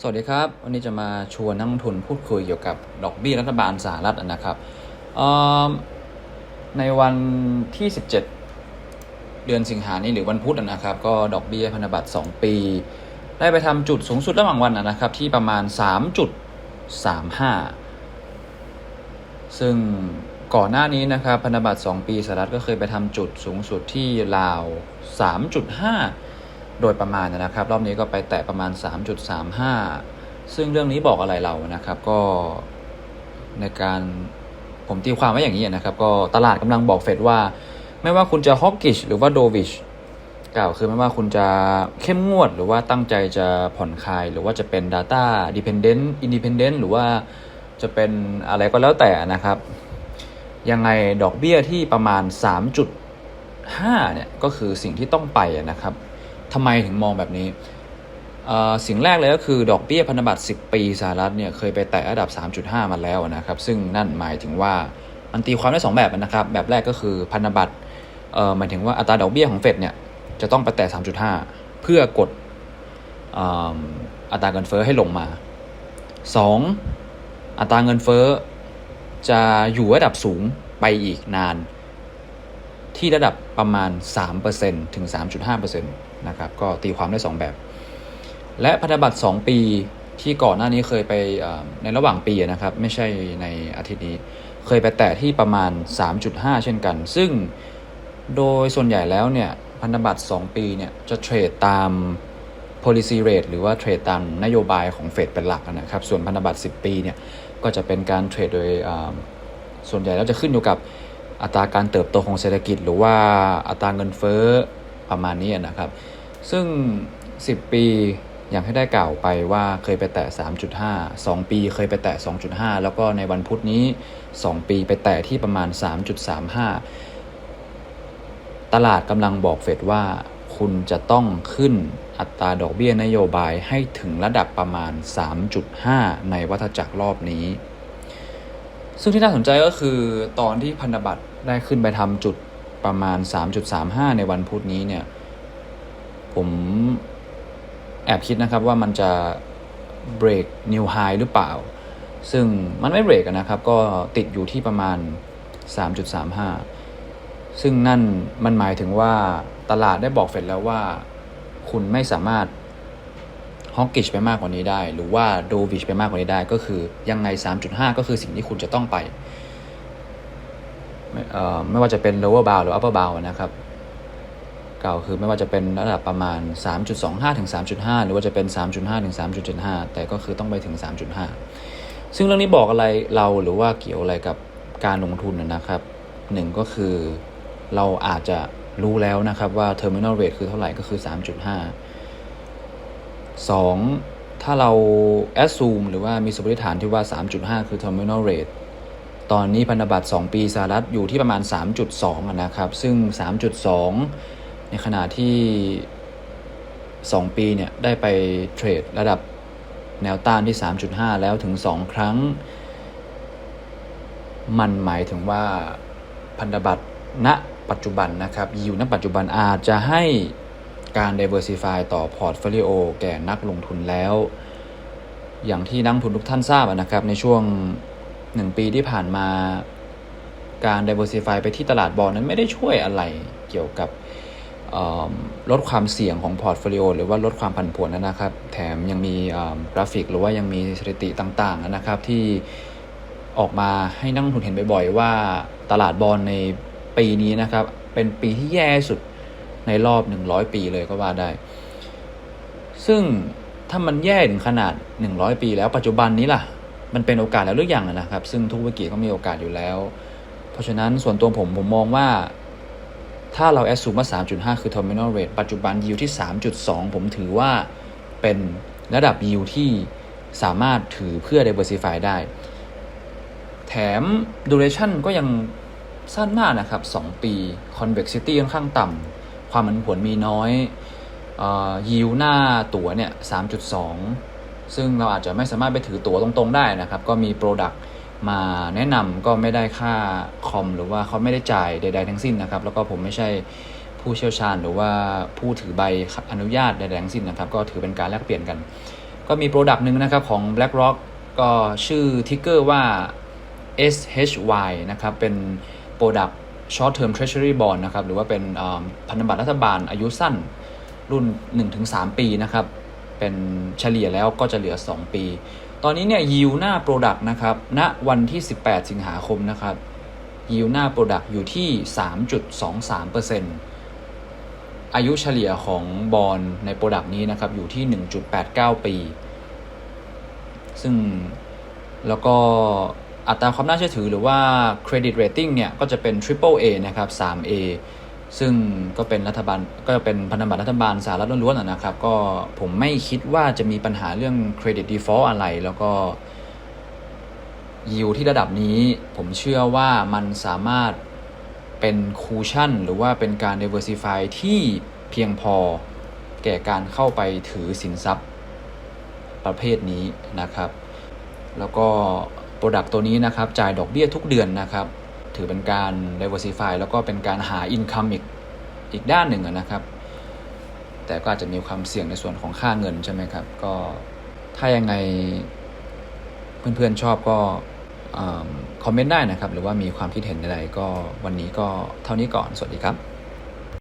สวัสดีครับ วันนี้จะมาชวนนักลงทุนพูดคุยเกี่ยวกับดอกเบี้ยรัฐบาลสหรัฐนะครับในวันที่ 17 เดือนสิงหานี้หรือวันพุธนะครับ ก็ดอกเบี้ยพันธบัตร 2 ปี ได้ไปทำจุดสูงสุดระหว่างวันนะครับ ที่ประมาณ 3.35 ซึ่งก่อนหน้านี้นะครับพันธบัตร 2 ปีสหรัฐก็เคยไปทำจุดสูงสุดที่ราว 3.5 โดยประมาณนะครับ รอบนี้ก็ไปแตะประมาณ 3.35 ซึ่งเรื่องนี้บอกอะไรเรานะครับ ก็ในการผมตีความไว้อย่างนี้นะครับ ก็ตลาดกำลังบอกเฟดว่า ไม่ว่าคุณจะฮอกกิชหรือว่าโดวิชกล่าวคือไม่ว่าคุณจะเข้มงวดหรือว่าตั้งใจจะผ่อนคลาย หรือว่าจะเป็น Data Dependent Independent หรือว่าจะเป็นอะไรก็แล้วแต่นะครับ ยังไงดอกเบี้ยที่ประมาณ 3.5 เนี่ย ก็คือสิ่งที่ต้องไปนะครับ ทำไมถึงมองแบบนี้ สิ่งแรกเลยก็คือดอกเบี้ยพันธบัตร 10 ปีสหรัฐเนี่ยเคยไปแตะระดับ 3.5 มาแล้วนะครับ ซึ่งนั่นหมายถึงว่ามันตีความได้ 2 แบบนะครับ แบบแรกก็คือพันธบัตรหมายถึงว่าอัตราดอกเบี้ยของเฟดเนี่ยจะต้องไปแตะ 3.5 เพื่อกดอัตราเงินเฟ้อให้ลงมา 2. อัตราเงินเฟ้อจะอยู่ระดับสูงไปอีกนาน ที่ระดับประมาณ 3%ถึง 3.5%นะครับก็ตีความได้ 2 แบบ และพันธบัตร 2 ปีที่ก่อนหน้านี้เคยไปในระหว่างปีนะครับ ไม่ใช่ในอาทิตย์นี้เคยไปแตะที่ประมาณ 3.5 เช่นกัน ซึ่งโดยส่วนใหญ่แล้วเนี่ยพันธบัตร 2 ปีเนี่ยจะเทรดตาม policy rate หรือว่าเทรดตามนโยบายของเฟดเป็นหลักนะครับ ส่วนพันธบัตร 10 ปีเนี่ยก็จะเป็นการเทรดโดยส่วนใหญ่แล้วจะขึ้นอยู่กับ อัตราการเติบโตของเศรษฐกิจ หรือว่าอัตราเงินเฟ้อประมาณนี้นะครับ ซึ่ง 10 ปีอย่างที่ได้กล่าวไปว่าเคยไปแตะ 3.5 2 ปีเคยไปแตะ 2.5 แล้วก็ในวันพุธนี้ 2 ปีไปแตะที่ประมาณ 3.35 ตลาดกำลังบอกเฟดว่าคุณจะต้องขึ้นอัตราดอกเบี้ยนโยบายให้ถึงระดับประมาณ 3.5 ในวัฏจักรรอบนี้ ซึ่งที่น่าสนใจก็คือตอนที่พันธบัตรได้ขึ้นไปทำจุดประมาณ 3.35 ในวันพุธนี้เนี่ย ผมแอบคิดนะครับว่ามันจะ break new high หรือเปล่า ซึ่งมันไม่เบรกนะครับ ก็ติดอยู่ที่ประมาณ 3.35 ซึ่งนั่นมันหมายถึงว่าตลาดได้บอกเฟดแล้วว่า คุณไม่สามารถ ฮอกกิชไปมากกว่านี้ได้ หรือว่าโดวิชไปมากกว่านี้ได้ ก็คือยังไง 3.5 ก็คือสิ่งที่คุณจะต้องไปไม่เอ่อไม่ว่าจะเป็น lower bound หรือ upper bound นะครับกล่าวคือไม่ว่าจะเป็นระดับประมาณ 3.25 ถึง 3.5 หรือว่าจะเป็น 3.5 ถึง 3.75 แต่ก็คือต้องไปถึง 3.5 ซึ่งเรื่องนี้บอกอะไรเราหรือว่าเกี่ยวอะไรกับการลงทุนนะนะครับหนึ่งก็คือเราอาจจะรู้แล้วนะครับว่า terminal rate คือเท่าไหร่ก็คือ 3.5 2. ถ้าเรา assume หรือว่ามีสมมติฐานที่ว่า 3.5 คือ terminal rate ตอนนี้พันธบัตร 2 ปีสหรัฐอยู่ที่ประมาณ 3.2อะนะครับ ซึ่ง 3.2 ในขณะที่ 2 ปีเนี่ยได้ไปเทรดระดับแนวต้านที่ 3.5 แล้วถึง 2 ครั้ง มันหมายถึงว่าพันธบัตรณปัจจุบันนะครับอยู่ณปัจจุบันอาจจะให้ การ diversify ต่อพอร์ต o l i o แก่นักลงทุนแล้ว อย่างที่นักลงทุนทุกท่านทราบนะครับ ในช่วง 1 ปีที่ผ่านมาการ diversify ไปที่ตลาดบอลนั้นไม่ได้ช่วยอะไรเกี่ยวกับลดความเสี่ยงของพอร์ตโฟลิโอหรือว่าลดความผันผวนนะครับ แถมยังมีกราฟิก หรือว่ายังมีสถิติต่างๆนะครับ ที่ออกมาให้นักลงทุนเห็นบ่อยๆ ว่าตลาดบอลในปีนี้นะครับ เป็นปีที่แย่สุด ในรอบ 100 ปีเลยก็ว่าได้ ซึ่งถ้ามันแย่ถึงขนาด 100 ปี แล้วปัจจุบันนี้ล่ะ มันเป็นโอกาสแล้วหรือยังนะครับ ซึ่งทุกวิกฤตก็มีโอกาสอยู่แล้ว เพราะฉะนั้นส่วนตัวผมผมมองว่า ถ้าเราแอสซูมว่า 3.5 คือ terminal rate ปัจจุบัน yield ที่ 3.2 ผมถือว่าเป็นระดับ yield ที่สามารถถือเพื่อ diversify ได้ แถม duration ก็ยังสั้นมากนะครับ 2 ปี convexity ค่อนข้างต่ำ ความผันผวนมีน้อยเอ่อ yield หน้าตั๋วเนี่ย 3.2 ซึ่งเราอาจจะไม่สามารถไปถือตั๋วตรงๆได้นะครับ ก็มี Product มาแนะนำก็ไม่ได้ค่าคอม หรือว่าเขาไม่ได้จ่ายใด ๆ ทั้งสิ้นนะครับ แล้วก็ผมไม่ใช่ผู้เชี่ยวชาญหรือว่าผู้ถือใบอนุญาตใดๆทั้งสิ้นนะครับ ก็ถือเป็นการแลกเปลี่ยนกัน ก็มีโปรดักต์หนึ่งนะครับของ BlackRock ก็ชื่อทิกเกอร์ว่า SHY นะครับ เป็นโปรดักต์ Short Term Treasury Bond นะครับหรือว่าเป็นพันธบัตรรัฐบาลอายุสั้นรุ่น 1-3 ปีนะครับเป็นเฉลี่ยแล้วก็จะเหลือ 2 ปี ตอนนี้เนี่ยยิวหน้าโปรดักต์นะครับณวันที่ 18 สิงหาคมนะครับยิวหน้าโปรดักต์อยู่ที่ 3.23%อายุเฉลี่ยของบอลในโปรดักต์นี้นะครับอยู่ที่ 1.89 ปี ซึ่งแล้วก็ อัตราความน่าเชื่อถือหรือว่า Credit Rating เนี่ยก็จะเป็น Triple A นะครับ 3A ซึ่งก็เป็นรัฐบาลก็จะเป็นพันธบัตรรัฐบาลสหรัฐล้วนๆนะครับ ก็ผมไม่คิดว่าจะมีปัญหาเรื่อง Credit Default อะไร แล้วก็ยิวที่ระดับนี้ ผมเชื่อว่ามันสามารถเป็นคูชั่น หรือว่าเป็นการ diversify ที่เพียงพอแก่การเข้าไปถือสินทรัพย์ประเภทนี้นะครับ แล้วก็ โปรดักต์ตัวนี้นะครับจ่ายดอกเบี้ยทุกเดือนนะครับถือเป็นการ diversify แล้วก็เป็นการหา income อีกอีกด้านหนึ่งนะครับ แต่ก็อาจจะมีความเสี่ยงในส่วนของค่าเงินใช่ไหมครับ ก็ถ้ายังไงเพื่อนๆชอบก็คอมเมนต์ได้นะครับ หรือว่ามีความคิดเห็นใดๆก็วันนี้ก็เท่านี้ก่อน สวัสดีครับ